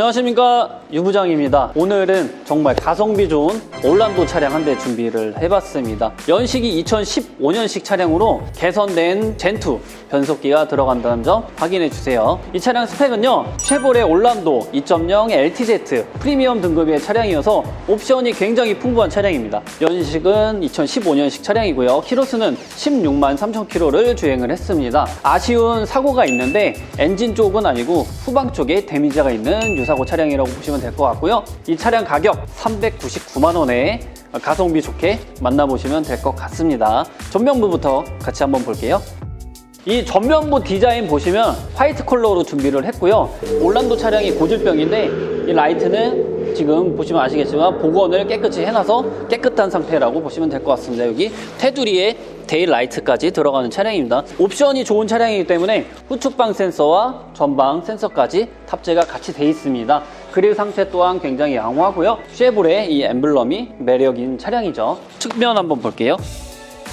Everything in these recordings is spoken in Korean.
안녕하십니까 유부장입니다. 오늘은 정말 가성비 좋은 올란도 차량 한 대 준비를 해봤습니다. 연식이 2015년식 차량으로 개선된 젠2 변속기가 들어간다는 점 확인해 주세요. 이 차량 스펙은요 쉐보레 올란도 2.0 LTZ 프리미엄 등급의 차량이어서 옵션이 굉장히 풍부한 차량입니다. 연식은 2015년식 차량이고요. 키로수는 16만 3천 킬로를 주행을 했습니다. 아쉬운 사고가 있는데 엔진 쪽은 아니고 후방 쪽에 데미지가 있는 유사고 차량이라고 보시면 될 것 같고요. 이 차량 가격 399만 원에 가성비 좋게 만나보시면 될 것 같습니다. 전면부부터 같이 한번 볼게요. 이 전면부 디자인 보시면 화이트 컬러로 준비를 했고요. 올란도 차량이 고질병인데 이 라이트는 지금 보시면 아시겠지만 복원을 깨끗이 해놔서 깨끗한 상태라고 보시면 될 것 같습니다. 여기 테두리에 데일 라이트까지 들어가는 차량입니다. 옵션이 좋은 차량이기 때문에 후측방 센서와 전방 센서까지 탑재가 같이 돼 있습니다. 그릴 상태 또한 굉장히 양호하고요. 쉐보레 이 엠블럼이 매력인 차량이죠. 측면 한번 볼게요.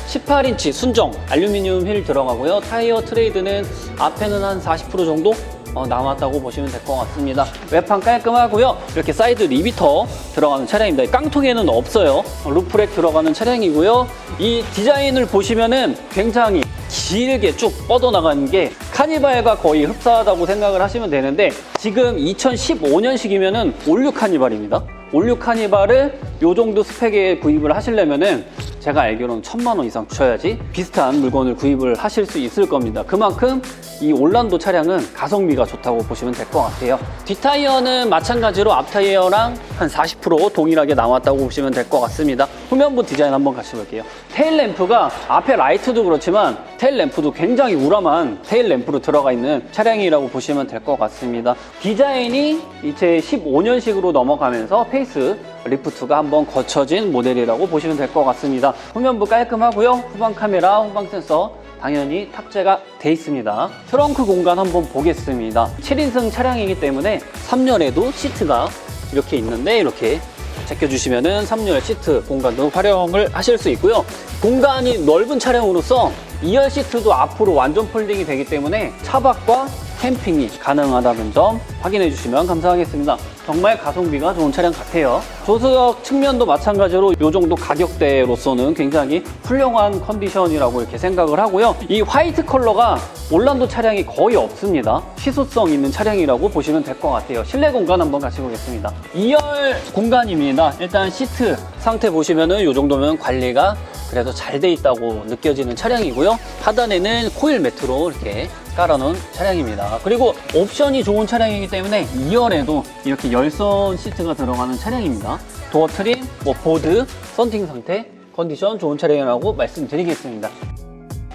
18인치 순정 알루미늄 휠 들어가고요. 타이어 트레이드는 앞에는 한 40% 정도 어, 남았다고 보시면 될 것 같습니다. 외판 깔끔하고요. 이렇게 사이드 리비터 들어가는 차량입니다. 깡통에는 없어요. 어, 루프렉 들어가는 차량이고요. 이 디자인을 보시면은 굉장히 길게 쭉 뻗어나가는 게 카니발과 거의 흡사하다고 생각을 하시면 되는데 지금 2015년식이면은 올류 카니발입니다. 올류 카니발을 요 정도 스펙에 구입을 하시려면은 제가 알기로는 천만 원 이상 주셔야지 비슷한 물건을 구입을 하실 수 있을 겁니다. 그만큼 이 올란도 차량은 가성비가 좋다고 보시면 될 것 같아요. 뒷타이어는 마찬가지로 앞타이어랑 한 40% 동일하게 나왔다고 보시면 될 것 같습니다. 후면부 디자인 한번 같이 볼게요. 테일 램프가 앞에 라이트도 그렇지만 테일 램프도 굉장히 우람한 테일 램프로 들어가 있는 차량이라고 보시면 될 것 같습니다. 디자인이 이제 15년식으로 넘어가면서 페이스 리프트가 한번 거쳐진 모델이라고 보시면 될 것 같습니다. 후면부 깔끔하고요. 후방 카메라, 후방 센서 당연히 탑재가 돼 있습니다. 트렁크 공간 한번 보겠습니다. 7인승 차량이기 때문에 3열에도 시트가 이렇게 있는데 이렇게 제껴주시면 은 3열 시트 공간도 활용을 하실 수 있고요. 공간이 넓은 차량으로서 2열 시트도 앞으로 완전 폴딩이 되기 때문에 차박과 캠핑이 가능하다는 점 확인해 주시면 감사하겠습니다. 정말 가성비가 좋은 차량 같아요. 조수석 측면도 마찬가지로 이 정도 가격대로서는 굉장히 훌륭한 컨디션이라고 이렇게 생각을 하고요. 이 화이트 컬러가 올란도 차량이 거의 없습니다. 희소성 있는 차량이라고 보시면 될 것 같아요. 실내 공간 한번 같이 보겠습니다. 2열 공간입니다. 일단 시트 상태 보시면은 이 정도면 관리가 그래도 잘 돼 있다고 느껴지는 차량이고요. 하단에는 코일 매트로 이렇게 깔아놓은 차량입니다. 그리고 옵션이 좋은 차량이기 때문에 2열에도 이렇게 열선 시트가 들어가는 차량입니다. 도어 트림, 뭐 보드, 썬팅 상태, 컨디션 좋은 차량이라고 말씀드리겠습니다.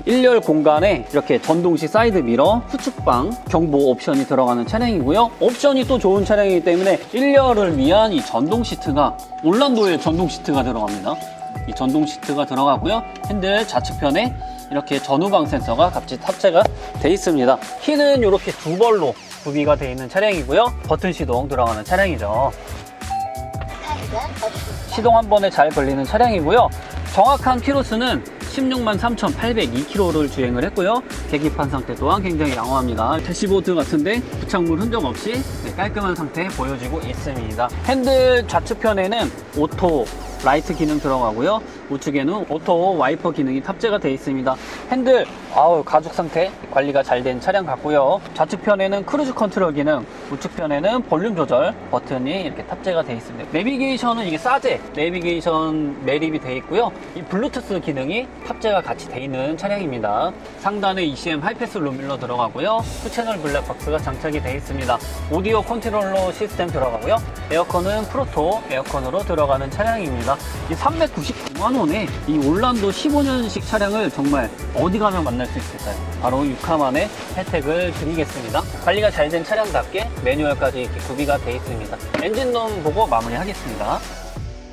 1열 공간에 이렇게 전동식 사이드 미러, 후측방, 경보 옵션이 들어가는 차량이고요. 옵션이 또 좋은 차량이기 때문에 1열을 위한 이 전동 시트가 올란도에 전동 시트가 들어갑니다. 이 전동 시트가 들어가고요. 핸들 좌측편에 이렇게 전후방 센서가 같이 탑재가 돼 있습니다. 키는 이렇게 두 벌로 구비가 되어 있는 차량이고요. 버튼 시동 들어가는 차량이죠. 시동 한 번에 잘 걸리는 차량이고요. 정확한 키로수는 16만 3,802km를 주행을 했고요. 계기판 상태 또한 굉장히 양호합니다. 대시보드 같은데 부착물 흔적 없이 네, 깔끔한 상태 보여지고 있습니다. 핸들 좌측편에는 오토 라이트 기능 들어가고요. 우측에는 오토 와이퍼 기능이 탑재가 되어 있습니다. 핸들 아우 가죽 상태 관리가 잘 된 차량 같고요. 좌측편에는 크루즈 컨트롤 기능, 우측편에는 볼륨 조절 버튼이 이렇게 탑재가 되어 있습니다. 내비게이션은 이게 싸제 내비게이션 매립이 되어 있고요. 이 블루투스 기능이 탑재가 같이 되어 있는 차량입니다. 상단에 ECM 하이패스 룸밀러 들어가고요. 후채널 블랙박스가 장착이 되어 있습니다. 오디오 컨트롤러 시스템 들어가고요. 에어컨은 프로토 에어컨으로 들어가는 차량입니다. 이 399만 원에 이 올란도 15년식 차량을 정말 어디 가면 만날 수 있을까요? 바로 6화만의 혜택을 드리겠습니다. 관리가 잘 된 차량답게 매뉴얼까지 이렇게 구비가 되어 있습니다. 엔진룸 보고 마무리하겠습니다.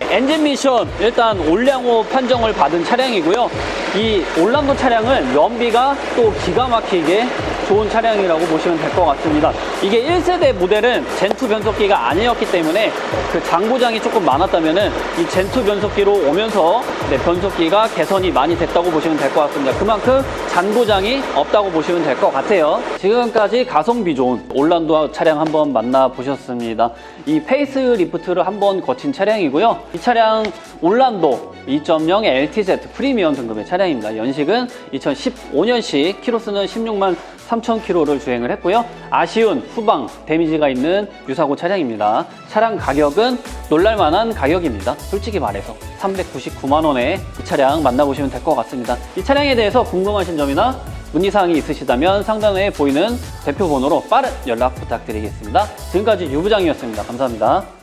엔진 미션 일단 올량호 판정을 받은 차량이고요. 이 올란도 차량은 연비가 또 기가 막히게 좋은 차량이라고 보시면 될 것 같습니다. 이게 1세대 모델은 젠2 변속기가 아니었기 때문에 그 장고장이 조금 많았다면은 이 젠2 변속기로 오면서 네, 변속기가 개선이 많이 됐다고 보시면 될 것 같습니다. 그만큼 잔고장이 없다고 보시면 될 것 같아요. 지금까지 가성비 좋은 올란도 차량 한번 만나보셨습니다. 이 페이스 리프트를 한번 거친 차량이고요. 이 차량 올란도 2.0 LTZ 프리미엄 등급의 차량입니다. 연식은 2015년식, 키로수는 16만 3천 킬로를 주행을 했고요. 아쉬운 후방 데미지가 있는 유사고 차량입니다. 차량 가격은 놀랄만한 가격입니다. 솔직히 말해서 399만 원에 이 차량 만나보시면 될 것 같습니다. 이 차량에 대해서 궁금하신 점이나 문의사항이 있으시다면 상단에 보이는 대표 번호로 빠른 연락 부탁드리겠습니다. 지금까지 유부장이었습니다. 감사합니다.